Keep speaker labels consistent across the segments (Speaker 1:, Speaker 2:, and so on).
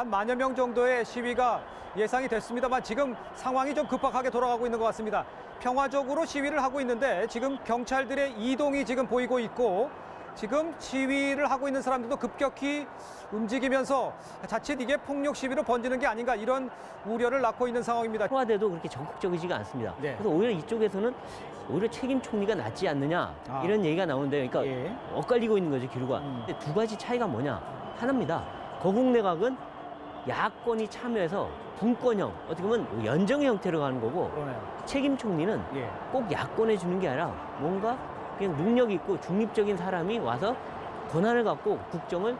Speaker 1: 한 만여 명 정도의 시위가 예상이 됐습니다만 지금 상황이 좀 급박하게 돌아가고 있는 것 같습니다. 평화적으로 시위를 하고 있는데 지금 경찰들의 이동이 지금 보이고 있고 지금 시위를 하고 있는 사람들도 급격히 움직이면서 자칫 이게 폭력 시위로 번지는 게 아닌가 이런 우려를 낳고 있는 상황입니다.
Speaker 2: 청와대도 그렇게 적극적이지가 않습니다.
Speaker 1: 네.
Speaker 2: 그래서 오히려 이쪽에서는 오히려 책임 총리가 낫지 않느냐
Speaker 1: 아.
Speaker 2: 이런 얘기가 나오는데요. 그러니까
Speaker 1: 예.
Speaker 2: 엇갈리고 있는 거죠 기류가.
Speaker 1: 음.
Speaker 2: 근데 두 가지 차이가 뭐냐 하나입니다. 거국 내각은 야권이 참여해서 분권형 어떻게 보면 연정의 형태로 가는 거고
Speaker 1: 그러네요.
Speaker 2: 책임 총리는
Speaker 1: 예.
Speaker 2: 꼭 야권에 주는 게 아니라 뭔가 그냥 능력 있고 중립적인 사람이 와서 권한을 갖고 국정을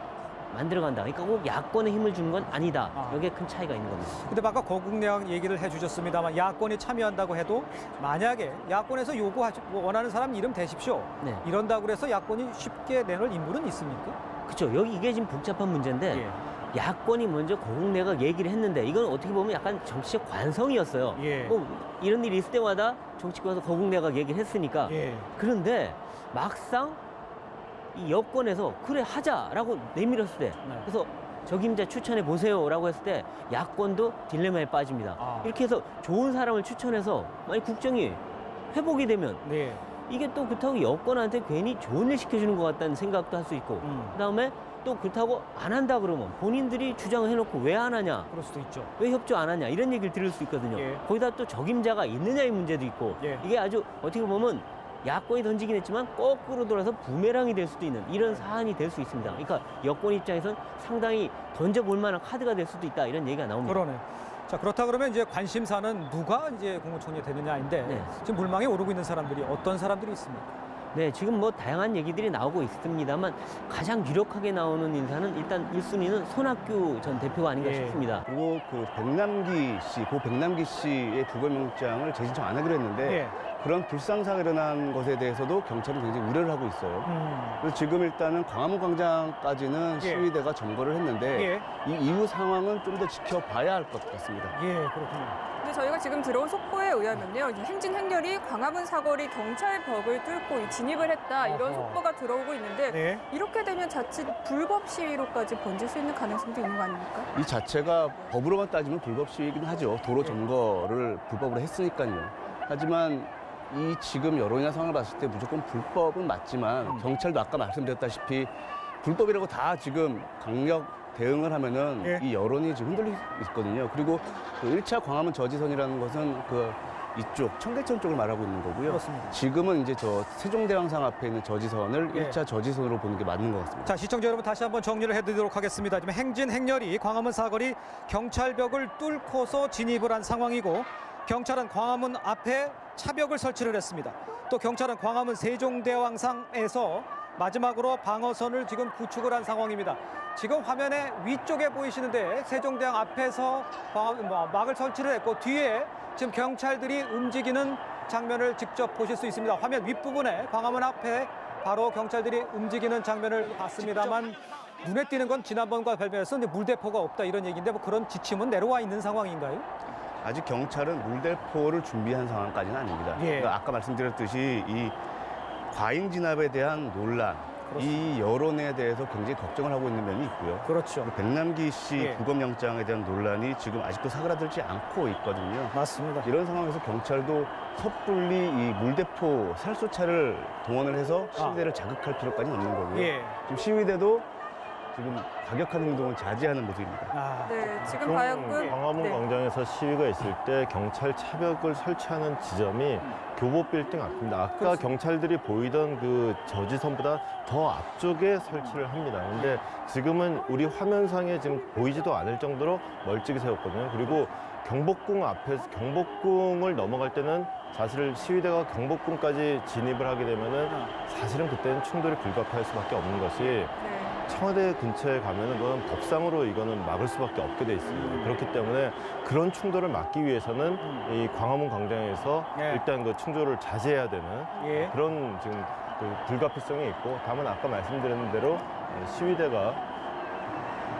Speaker 2: 만들어간다. 그러니까 꼭 야권에 힘을 주는 건 아니다.
Speaker 1: 아.
Speaker 2: 여기에 큰 차이가 있는 겁니다.
Speaker 1: 근데 아까 거국내학 얘기를 해주셨습니다만 야권이 참여한다고 해도 만약에 야권에서 요구하지 뭐 원하는 사람 이름 대십시오.
Speaker 2: 네.
Speaker 1: 이런다고 해서 야권이 쉽게 내놓을 인물은 있습니까?
Speaker 2: 그렇죠. 여기 이게 지금 복잡한 문제인데
Speaker 1: 예.
Speaker 2: 야권이 먼저 고국내각 얘기를 했는데 이건 어떻게 보면 약간 정치적 관성이었어요.
Speaker 1: 예.
Speaker 2: 뭐 이런 일이 있을 때마다 정치권에서 고국내각 얘기를 했으니까
Speaker 1: 예.
Speaker 2: 그런데 막상 이 여권에서 그래 하자라고 내밀었을 때
Speaker 1: 네.
Speaker 2: 그래서 적임자 추천해 보세요라고 했을 때 야권도 딜레마에 빠집니다.
Speaker 1: 아.
Speaker 2: 이렇게 해서 좋은 사람을 추천해서 만약 국정이 회복이 되면
Speaker 1: 네.
Speaker 2: 이게 또 그렇다고 여권한테 괜히 좋은 일 시켜주는 것 같다는 생각도 할 수 있고
Speaker 1: 음.
Speaker 2: 그다음에 또 그렇다고 안 한다 그러면 본인들이 주장을 해놓고 왜 안 하냐
Speaker 1: 그럴 수도 있죠.
Speaker 2: 왜 협조 안 하냐 이런 얘기를 들을 수 있거든요.
Speaker 1: 예.
Speaker 2: 거기다 또 적임자가 있느냐의 문제도 있고
Speaker 1: 예.
Speaker 2: 이게 아주 어떻게 보면 야권이 던지긴 했지만 거꾸로 돌아서 부메랑이 될 수도 있는 이런 사안이 될 수 있습니다. 그러니까 여권 입장에선 상당히 던져볼 만한 카드가 될 수도 있다 이런 얘기가 나옵니다.
Speaker 1: 그러네요. 자 그렇다 그러면 이제 관심사는 누가 이제 국무총리 되느냐인데
Speaker 2: 네.
Speaker 1: 지금 물망에 오르고 있는 사람들이 어떤 사람들이 있습니까?
Speaker 2: 네, 지금 뭐 다양한 얘기들이 나오고 있습니다만 가장 유력하게 나오는 인사는 일단 1순위는 손학규 전 대표가 아닌가
Speaker 1: 예.
Speaker 2: 싶습니다.
Speaker 3: 그리고 그 백남기 씨, 고 백남기 씨의 부검영장을 재신청 안 하기로 했는데
Speaker 1: 예.
Speaker 3: 그런 불상사가 일어난 것에 대해서도 경찰은 굉장히 우려를 하고 있어요.
Speaker 1: 음.
Speaker 3: 그래서 지금 일단은 광화문 광장까지는
Speaker 1: 예.
Speaker 3: 시위대가 점거를 했는데
Speaker 1: 예.
Speaker 3: 이 이후 상황은 좀 더 지켜봐야 할 것 같습니다.
Speaker 1: 예, 그렇군요.
Speaker 4: 저희가 지금 들어온 속보에 의하면요, 이 행진 행렬이 광화문 사거리 경찰 벽을 뚫고 이 진입을 했다 이런
Speaker 1: 어허.
Speaker 4: 속보가 들어오고 있는데
Speaker 1: 네.
Speaker 4: 이렇게 되면 자칫 불법 시위로까지 번질 수 있는 가능성도 있는 거 아닙니까?
Speaker 3: 이 자체가 법으로만 따지면 불법 시위이긴 하죠. 도로 점거를 불법으로 했으니까요. 하지만 이 지금 여론이나 상황을 봤을 때 무조건 불법은 맞지만 경찰도 아까 말씀드렸다시피 불법이라고 다 지금 강력 대응을 하면은
Speaker 1: 예.
Speaker 3: 이 여론이 지금 흔들릴 수 있거든요. 그리고 그 1차 광화문 저지선이라는 것은 그 이쪽 청계천 쪽을 말하고 있는 거고요.
Speaker 1: 그렇습니다.
Speaker 3: 지금은 이제 저 세종대왕상 앞에 있는 저지선을
Speaker 1: 예.
Speaker 3: 일 1차 저지선으로 보는 게 맞는 것 같습니다.
Speaker 1: 자 시청자 여러분 다시 한번 정리를 해드리도록 하겠습니다. 지금 행진 행렬이 광화문 사거리 경찰벽을 뚫고서 진입을 한 상황이고 경찰은 광화문 앞에 차벽을 설치를 했습니다. 또 경찰은 광화문 세종대왕상에서 마지막으로 방어선을 지금 구축을 한 상황입니다. 지금 화면에 위쪽에 보이시는데 세종대왕 앞에서 뭐, 막을 설치를 했고 뒤에 지금 경찰들이 움직이는 장면을 직접 보실 수 있습니다. 화면 윗부분에 광화문 앞에 바로 경찰들이 움직이는 장면을 봤습니다만 눈에 띄는 건 지난번과 별개해서 이제 물대포가 없다 이런 얘기인데 뭐 그런 지침은 내려와 있는 상황인가요?
Speaker 3: 아직 경찰은 물대포를 준비한 상황까지는 아닙니다.
Speaker 1: 예.
Speaker 3: 그러니까 아까 말씀드렸듯이 이 과잉 진압에 대한 논란, 이 여론에 대해서 굉장히 걱정을 하고 있는 면이 있고요.
Speaker 1: 그렇죠.
Speaker 3: 백남기 씨
Speaker 1: 예.
Speaker 3: 구검영장에 대한 논란이 지금 아직도 사그라들지 않고 있거든요.
Speaker 1: 맞습니다.
Speaker 3: 이런 상황에서 경찰도 섣불리 이 물대포 살수차를 동원을 해서 시위대를 자극할 필요까지는 없는 거고요.
Speaker 1: 아. 예.
Speaker 3: 지금 시위대도 지금 과격한 행동을 자제하는 모습입니다.
Speaker 1: 아,
Speaker 4: 네, 지금 과연
Speaker 5: 광화문
Speaker 4: 네.
Speaker 5: 광장에서 시위가 있을 때 경찰 차벽을 설치하는 지점이 교보 빌딩 앞입니다. 아까. 경찰들이 보이던 그 저지선보다 더 앞쪽에 설치를 합니다. 근데 지금은 우리 화면상에 지금 보이지도 않을 정도로 멀찍이 세웠거든요. 그리고 경복궁 앞에서 경복궁을 넘어갈 때는 사실 시위대가 경복궁까지 진입을 하게 되면은 사실은 그때는 충돌이 불가피할 수밖에 없는 것이
Speaker 4: 네.
Speaker 5: 청와대 근처에 가면은 그건 법상으로 이거는 막을 수밖에 없게 돼 있습니다. 그렇기 때문에 그런 충돌을 막기 위해서는 이 광화문 광장에서
Speaker 1: 예.
Speaker 5: 일단 그 충돌을 자제해야 되는
Speaker 1: 예.
Speaker 5: 그런 지금 그 불가피성이 있고 다만 아까 말씀드린 대로 시위대가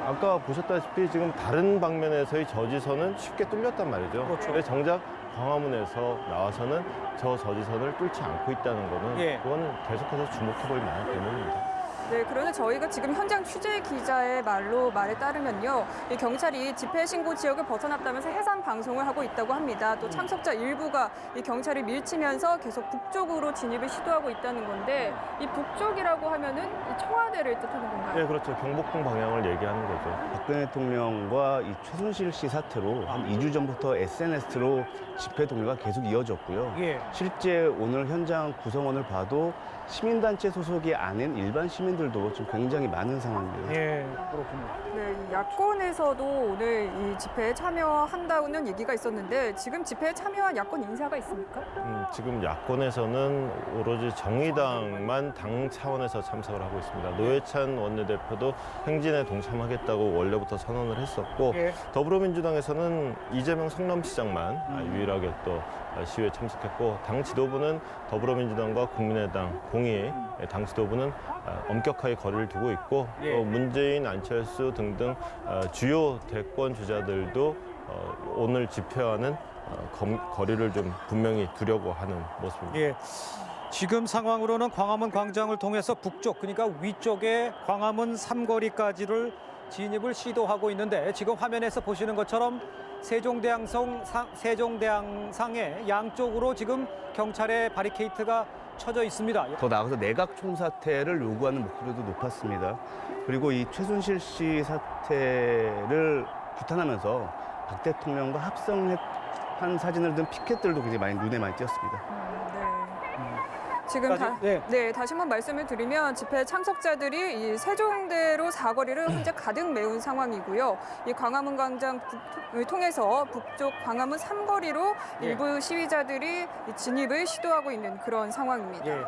Speaker 5: 아까 보셨다시피 지금 다른 방면에서의 저지선은 쉽게 뚫렸단 말이죠.
Speaker 1: 그렇죠.
Speaker 5: 근데 정작 광화문에서 나와서는 저 저지선을 뚫지 않고 있다는 거는
Speaker 1: 예.
Speaker 5: 그건 계속해서 주목해볼 만한 대목입니다.
Speaker 4: 네, 그런데 저희가 지금 현장 취재 기자의 말로 말에 따르면요, 이 경찰이 집회 신고 지역을 벗어났다면서 해산 방송을 하고 있다고 합니다. 또 참석자 일부가 이 경찰이 밀치면서 계속 북쪽으로 진입을 시도하고 있다는 건데 이 북쪽이라고 하면은 이 청와대를 뜻하는 건가요?
Speaker 5: 네, 그렇죠. 경복궁 방향을 얘기하는 거죠.
Speaker 3: 박근혜 대통령과 이 최순실 씨 사태로 한 2주 전부터 SNS로 집회 동료가 계속 이어졌고요.
Speaker 1: 예.
Speaker 3: 실제 오늘 현장 구성원을 봐도 시민단체 소속이 아닌 일반 시민들 도 지금 굉장히 많은 상황입니다.
Speaker 1: 예, 그렇군요.
Speaker 4: 네, 이 야권에서도 오늘 이 집회에 참여한다는 얘기가 있었는데 지금 집회에 참여한 야권 인사가 있습니까?
Speaker 5: 음, 지금 야권에서는 오로지 정의당만 당 차원에서 참석을 하고 있습니다. 노회찬 원내대표도 행진에 동참하겠다고 원래부터 선언을 했었고
Speaker 1: 예.
Speaker 5: 더불어민주당에서는 이재명 성남시장만 아, 유일하게 또 시위에 참석했고 당 지도부는 더불어민주당과 국민의당 공의 당 지도부는 아, 엄격하게 거리를 두고 있고
Speaker 1: 예.
Speaker 5: 또 문재인, 안철수 등등 아, 주요 대권 주자들도 어, 오늘 집회와는 어, 검- 거리를 좀 분명히 두려고 하는 모습입니다.
Speaker 1: 예. 지금 상황으로는 광화문 광장을 통해서 북쪽 그러니까 위쪽에 광화문 삼거리까지를 진입을 시도하고 있는데 지금 화면에서 보시는 것처럼 세종대왕성 상, 세종대왕상의 양쪽으로 지금 경찰의 바리케이트가 쳐져 있습니다.
Speaker 3: 더 나아가서 내각 총사퇴를 요구하는 목소리도 높았습니다. 그리고 이 최순실 씨 사태를 규탄하면서 박 대통령과 합성한 사진을 든 피켓들도 굉장히 많이 눈에 많이 띄었습니다.
Speaker 4: 네. 지금 다,
Speaker 1: 네.
Speaker 4: 네, 다시 한번 말씀을 드리면 집회 참석자들이 이 세종대로 사거리를 현재 가득 메운 상황이고요. 이 광화문 광장을 통해서 북쪽 광화문 삼거리로
Speaker 1: 예.
Speaker 4: 일부 시위자들이 이 진입을 시도하고 있는 그런 상황입니다.
Speaker 1: 예.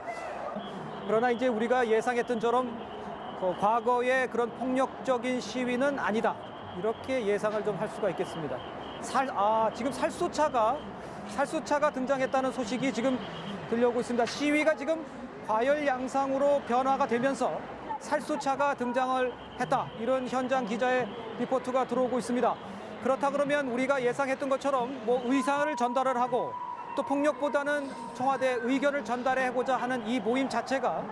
Speaker 1: 그러나 이제 우리가 예상했던처럼 그 과거의 그런 폭력적인 시위는 아니다. 이렇게 예상을 좀 할 수가 있겠습니다. 살, 아, 지금 살수차가 살수차가 등장했다는 소식이 지금 들려오고 있습니다. 시위가 지금 과열 양상으로 변화가 되면서 살수차가 등장을 했다. 이런 현장 기자의 리포트가 들어오고 있습니다. 그렇다 그러면 우리가 예상했던 것처럼 뭐 의사를 전달을 하고 또 폭력보다는 청와대 의견을 전달해보자 하는 이 모임 자체가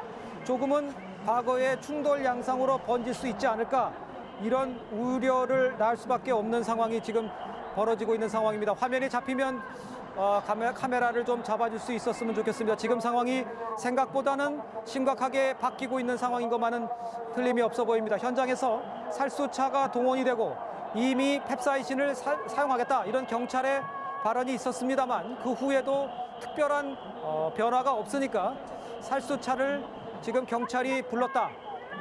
Speaker 1: 조금은 과거의 충돌 양상으로 번질 수 있지 않을까 이런 우려를 낳을 수밖에 없는 상황이 지금 벌어지고 있는 상황입니다. 화면이 잡히면 어, 카메, 카메라 를 좀 잡아줄 수 있었으면 좋겠습니다. 지금 상황이 생각보다는 심각하게 바뀌고 있는 상황인 것만은 틀림이 없어 보입니다. 현장에서 살수차가 동원이 되고 이미 펩사이신을 사, 사용하겠다 이런 경찰의 발언이 있었습니다만 그 후에도 특별한 어, 변화가 없으니까 살수차를 지금 경찰이 불렀다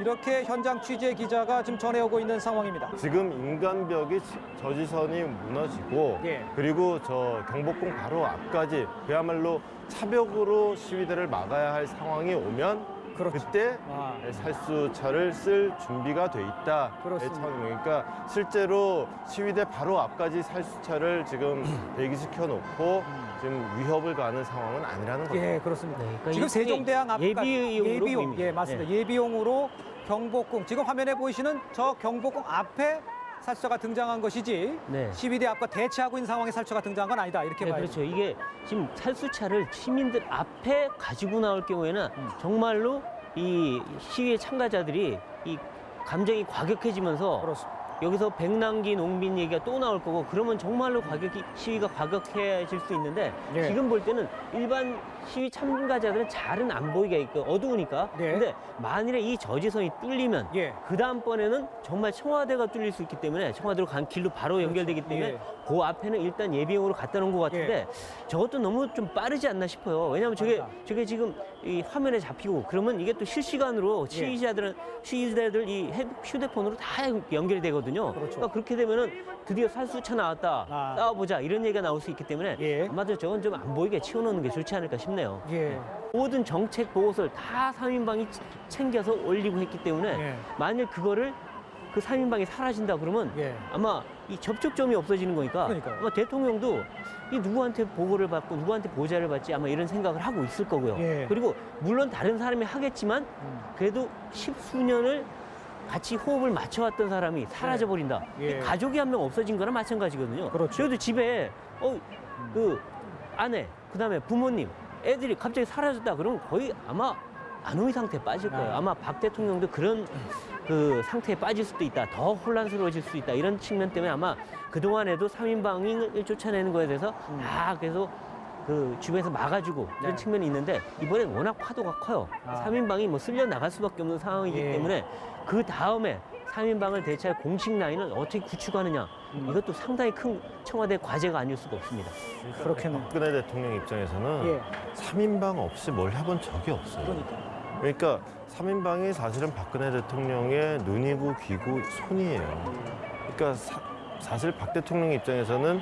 Speaker 1: 이렇게 현장 취재 기자가 지금 전해오고 있는 상황입니다.
Speaker 5: 지금 인간벽이 지- 저지선이 무너지고
Speaker 1: 예.
Speaker 5: 그리고 저 경복궁 바로 앞까지 그야말로 차벽으로 시위대를 막아야 할 상황이 오면
Speaker 1: 그렇죠.
Speaker 5: 때
Speaker 1: 아.
Speaker 5: 살수차를 쓸 준비가 돼 있다.
Speaker 1: 그렇습니다.
Speaker 5: 그러니까 실제로 시위대 바로 앞까지 살수차를 지금 대기시켜 놓고 지금 위협을 가는 상황은 아니라는 거죠.
Speaker 1: 예, 그렇습니다.
Speaker 2: 네, 그러니까
Speaker 1: 지금
Speaker 2: 이게
Speaker 1: 세종대왕 앞까지
Speaker 2: 예비용으로
Speaker 1: 예비용,
Speaker 2: 보입니다.
Speaker 1: 예, 맞습니다.
Speaker 2: 네.
Speaker 1: 예비용으로 경복궁 지금 화면에 보이시는 저 경복궁 앞에 살수차가 등장한 것이지
Speaker 2: 네.
Speaker 1: 시위대 앞과 대치하고 있는 상황에 살수차가 등장한 건 아니다 이렇게
Speaker 2: 네,
Speaker 1: 봐요.
Speaker 2: 그렇죠. 이게 지금 살수차를 시민들 앞에 가지고 나올 경우에는 정말로 이 시위에 참가자들이 이 감정이 과격해지면서
Speaker 1: 그렇습니다.
Speaker 2: 여기서 백남기 농민 얘기가 또 나올 거고 그러면 정말로 과격히 시위가 과격해질 수 있는데
Speaker 1: 예.
Speaker 2: 지금 볼 때는 일반 시위 참가자들은 잘은 안 보이게 있고 어두우니까
Speaker 1: 네.
Speaker 2: 근데 만일에 이 저지선이 뚫리면
Speaker 1: 예.
Speaker 2: 그 다음번에는 정말 청와대가 뚫릴 수 있기 때문에 청와대로 간 길로 바로 연결되기 때문에
Speaker 1: 예.
Speaker 2: 그 앞에는 일단 예비용으로 갖다 놓은 것 같은데 저것도 너무 좀 빠르지 않나 싶어요. 왜냐하면 저게
Speaker 1: 맞다.
Speaker 2: 저게 지금 이 화면에 잡히고 그러면 이게 또 실시간으로
Speaker 1: 예.
Speaker 2: 시위자들은 시위자들 이 헤- 휴대폰으로 다 연결이 되거든요.
Speaker 1: 그렇죠.
Speaker 2: 러니까 그렇게 되면은 드디어 살수차 나왔다
Speaker 1: 아.
Speaker 2: 싸워보자 이런 얘기가 나올 수 있기 때문에
Speaker 1: 예.
Speaker 2: 아마도 저건 좀 안 보이게 치워놓는 게 좋지 않을까 싶네요.
Speaker 1: 예.
Speaker 2: 모든 정책 보고서를 다 3인방이 챙겨서 올리고 했기 때문에
Speaker 1: 예.
Speaker 2: 만일 그거를 그 3인방이 사라진다 그러면
Speaker 1: 예.
Speaker 2: 아마 이 접촉점이 없어지는 거니까
Speaker 1: 그러니까요.
Speaker 2: 아마 대통령도 이 누구한테 보고를 받고 누구한테 보좌를 받지 아마 이런 생각을 하고 있을 거고요.
Speaker 1: 예.
Speaker 2: 그리고 물론 다른 사람이 하겠지만
Speaker 1: 음.
Speaker 2: 그래도 십수년을 같이 호흡을 맞춰왔던 사람이 사라져 버린다.
Speaker 1: 예.
Speaker 2: 이 가족이 한 명 없어진 거나 마찬가지거든요.
Speaker 1: 그렇죠.
Speaker 2: 그래도 집에 어, 그 아내, 그 다음에 부모님, 애들이 갑자기 사라졌다 그러면 거의 아마 안호의 상태에 빠질 거예요.
Speaker 1: 아.
Speaker 2: 아마 박 대통령도 그런 그 상태에 빠질 수도 있다. 더 혼란스러워질 수 있다. 이런 측면 때문에 아마 그동안에도 삼인방을 쫓아내는 거에 대해서 다 계속 그 주변에서 막아주고 이런
Speaker 1: 네.
Speaker 2: 측면이 있는데 이번엔 워낙 파도가 커요.
Speaker 1: 아.
Speaker 2: 삼인방이뭐 쓸려 나갈 수밖에 없는 상황이기
Speaker 1: 예.
Speaker 2: 때문에 그 다음에 삼인방을 대체할 공식 라인을 어떻게 구축하느냐
Speaker 1: 음.
Speaker 2: 이것도 상당히 큰 청와대 과제가 아닐 수가 없습니다.
Speaker 1: 그렇겠네요.
Speaker 5: 박근혜 대통령 입장에서는
Speaker 1: 예.
Speaker 5: 삼인방 없이 뭘 해본 적이 없어요.
Speaker 1: 그러니까.
Speaker 5: 그러니까 삼인방이 사실은 박근혜 대통령의 눈이고 귀고 손이에요. 그러니까 사, 사실 박 대통령 입장에서는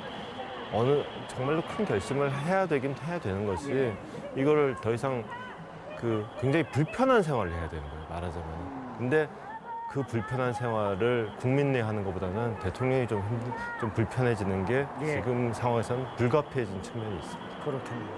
Speaker 5: 어느 정말로 큰 결심을 해야 되긴 해야 되는 것이
Speaker 1: 예.
Speaker 5: 이거를 더 이상 그 굉장히 불편한 생활을 해야 되는 거예요. 말하자면. 근데 그 불편한 생활을 국민 내 하는 것보다는 대통령이 좀 힘들, 좀 불편해지는 게
Speaker 1: 예.
Speaker 5: 지금 상황에서는 불가피해진 측면이 있습니다.
Speaker 1: 그렇겠네요.